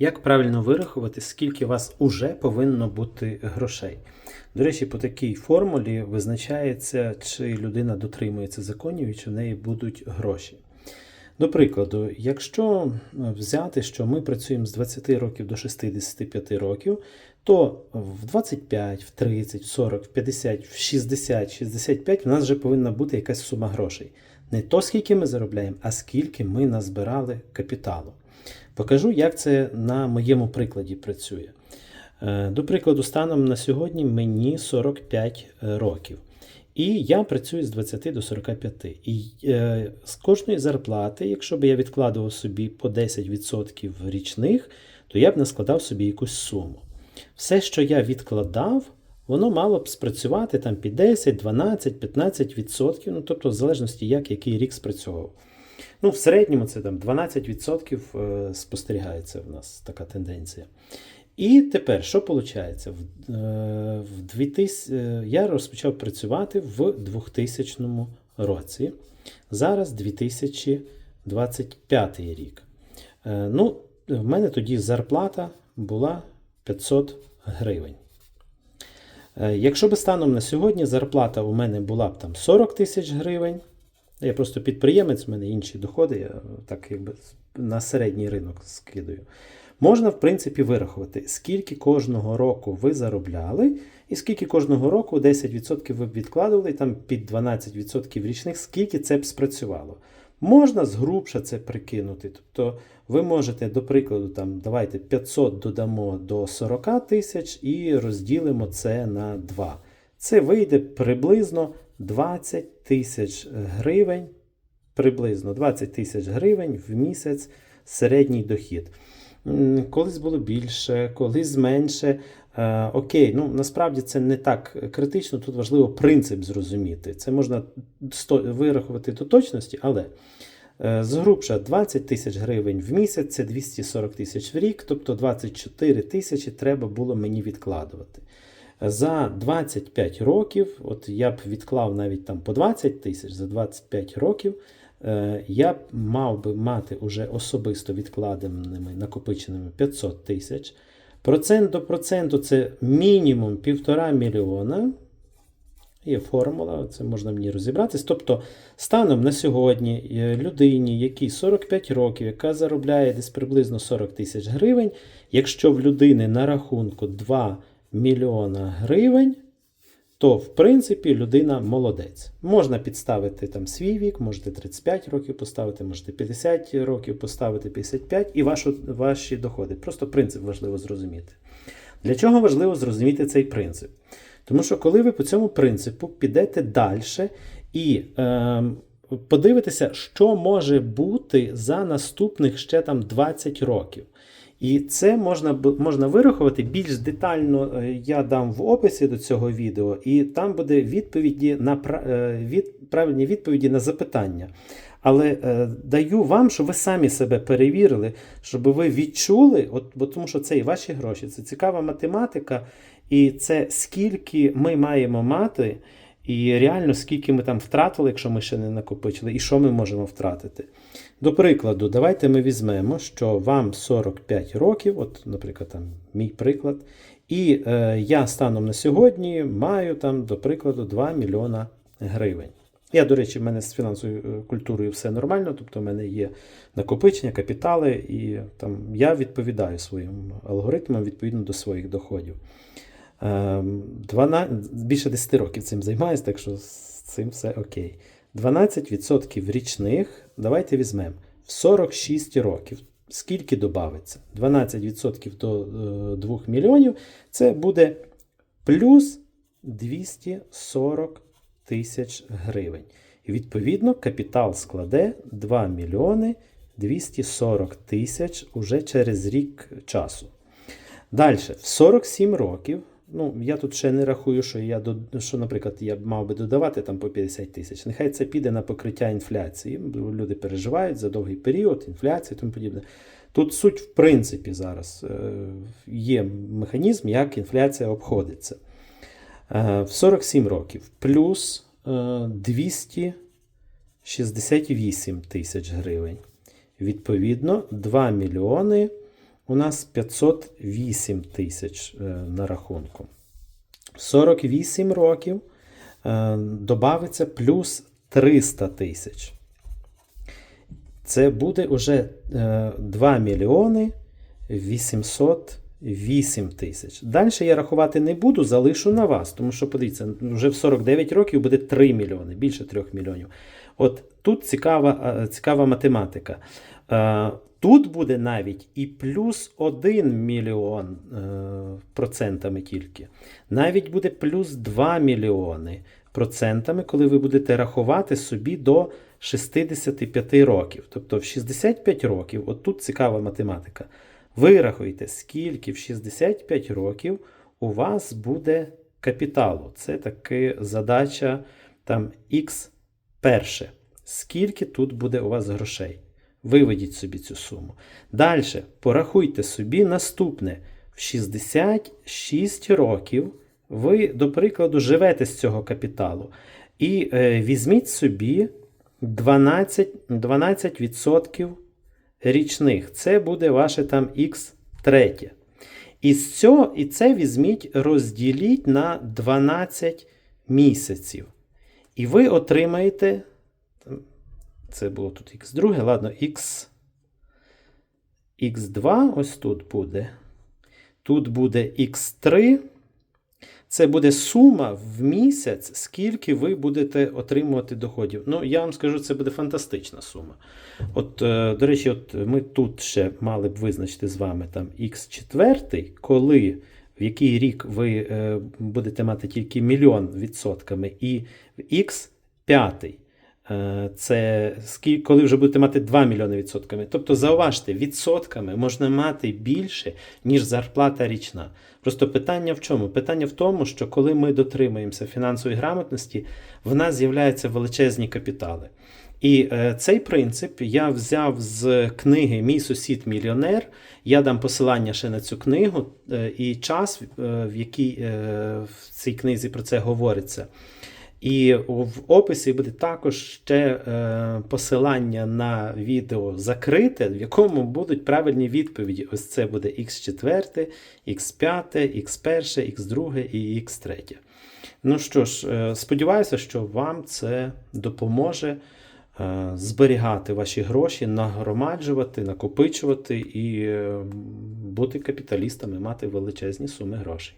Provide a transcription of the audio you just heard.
Як правильно вирахувати, скільки у вас уже повинно бути грошей? До речі, по такій формулі визначається, чи людина дотримується законів і чи в неї будуть гроші. До прикладу, якщо взяти, що ми працюємо з 20 років до 65 років, то в 25, в 30, в 40, в 50, в 60, 65 в нас вже повинна бути якась сума грошей. Не то, скільки ми заробляємо, а скільки ми назбирали капіталу. Покажу, як це на моєму прикладі працює. Е, До прикладу, станом на сьогодні мені 45 років. І я працюю з 20 до 45. І е, з кожної зарплати, якщо б я відкладував собі по 10% річних, то я б не складав собі якусь суму. Все, що я відкладав, воно мало б спрацювати там під 10, 12, 15%, ну тобто в залежності, як який рік спрацьовував. Ну, в середньому це там 12% е, спостерігається в нас така тенденція. І тепер, що виходить? В, е, в 2000, е, я розпочав працювати в 2000 році. Зараз 2025 рік. Ну, в мене тоді зарплата була 500 гривень. Якщо би станом на сьогодні зарплата у мене була б там 40 тисяч гривень, я просто підприємець, в мене інші доходи, я так якби на середній ринок скидаю. Можна, в принципі, вирахувати, скільки кожного року ви заробляли, і скільки кожного року 10% ви б відкладували, там під 12% річних, скільки це б спрацювало. Можна згрубше це прикинути. Тобто ви можете, до прикладу, там, давайте 500 додамо до 40 тисяч і розділимо це на 2. Це вийде приблизно 20 тисяч гривень, приблизно 20 тисяч гривень в місяць середній дохід. Колись було більше, колись менше. Е, окей, ну насправді це не так критично, тут важливо принцип зрозуміти. Це можна вирахувати до точності, але е, згрубша 20 тисяч гривень в місяць, це 240 тисяч в рік, тобто 24 тисячі треба було мені відкладувати. За 25 років, от я б відклав навіть там по 20 тисяч за 25 років, е, я б мав би мати уже особисто відкладеними накопиченими 500 тисяч. Процент до проценту це мінімум 1,5 мільйона. Є формула, це можна мені розібратись. Тобто, станом на сьогодні е, людині, якій 45 років, яка заробляє десь приблизно 40 тисяч гривень, якщо в людини на рахунку 2 мільйона гривень, то в принципі людина молодець. Можна підставити там свій вік, можете 35 років поставити, можете 50 років поставити 55 і вашу, ваші доходи. Просто принцип важливо зрозуміти. Для чого важливо зрозуміти цей принцип? Тому що коли ви по цьому принципу підете далі і е, подивитеся, що може бути за наступних ще там 20 років. І це можна можна вирахувати більш детально. е, Я дам в описі до цього відео, і там буде відповіді на е, від, правильні відповіді на запитання. Але е, даю вам, щоб ви самі себе перевірили, щоб ви відчули, от, бо тому що це і ваші гроші, це цікава математика, і це скільки ми маємо мати, і реально скільки ми там втратили, якщо ми ще не накопичили, і що ми можемо втратити. До прикладу, давайте ми візьмемо, що вам 45 років, от, наприклад, там мій приклад, і е, я станом на сьогодні маю там, до прикладу, 2 мільйона гривень. Я, до речі, в мене з фінансовою е, культурою все нормально, тобто в мене є накопичення, капітали, і там я відповідаю своїм алгоритмам відповідно до своїх доходів. Ем, 12, більше 10 років цим займаюся, так що з цим все окей. 12% річних, давайте візьмемо в 46 років. Скільки додається? 12% до е, 2 мільйонів це буде плюс 240 тисяч гривень. І відповідно капітал складе 2 мільйони 240 тисяч уже через рік часу. Далі, в 47 років, ну я тут ще не рахую, що я що, наприклад, я мав би додавати там по 50 тисяч. Нехай це піде на покриття інфляції. Люди переживають за довгий період, інфляція і тому подібне. Тут суть, в принципі, зараз е, є механізм, як інфляція обходиться. Е, В 47 років плюс е, 268 тисяч гривень. Відповідно, 2 мільйони у нас 508 тисяч е, на рахунку. 48 років е, додається плюс 300 тисяч. Це буде вже е, 2 мільйони 808 тисяч. Далі я рахувати не буду, залишу на вас, тому що подивіться, вже в 49 років буде 3 мільйони, більше 3 мільйонів. От тут цікава, е, цікава математика. Тут буде навіть і плюс 1 мільйон е, процентами тільки. Навіть буде плюс 2 мільйони процентами, коли ви будете рахувати собі до 65 років. Тобто в 65 років, от тут цікава математика. Ви рахуєте, скільки в 65 років у вас буде капіталу. Це таки задача там X перше. Скільки тут буде у вас грошей? Виведіть собі цю суму. Далі порахуйте собі наступне. В 66 років ви, до прикладу, живете з цього капіталу. І е, візьміть собі 12%, 12% річних. Це буде ваше там Х третє. І, з цього, і це візьміть, розділіть на 12 місяців. І ви отримаєте. Це було тут Х2, ладно, Х. Х2, ось тут буде. Тут буде Х3. Це буде сума в місяць, скільки ви будете отримувати доходів. Ну, я вам скажу, це буде фантастична сума. От, е, до речі, от ми тут ще мали б визначити з вами там Х4, коли в який рік ви е, будете мати тільки мільйон відсотками, і в Х5. Е, Це коли вже будете мати 2 мільйони відсотками. Тобто, зауважте, відсотками можна мати більше, ніж зарплата річна. Просто питання в чому? Питання в тому, що коли ми дотримуємося фінансової грамотності, в нас з'являються величезні капітали. І е, цей принцип я взяв з книги Мій сусід мільйонер. Я дам посилання ще на цю книгу е, і час, е, в якій е, в цій книзі про це говориться. І в описі буде також ще е, посилання на відео закрите, в якому будуть правильні відповіді. Ось це буде Х4, Х5, Х1, Х2 і Х3. Ну що ж, е, сподіваюся, що вам це допоможе е, зберігати ваші гроші, нагромаджувати, накопичувати і бути капіталістами, мати величезні суми грошей.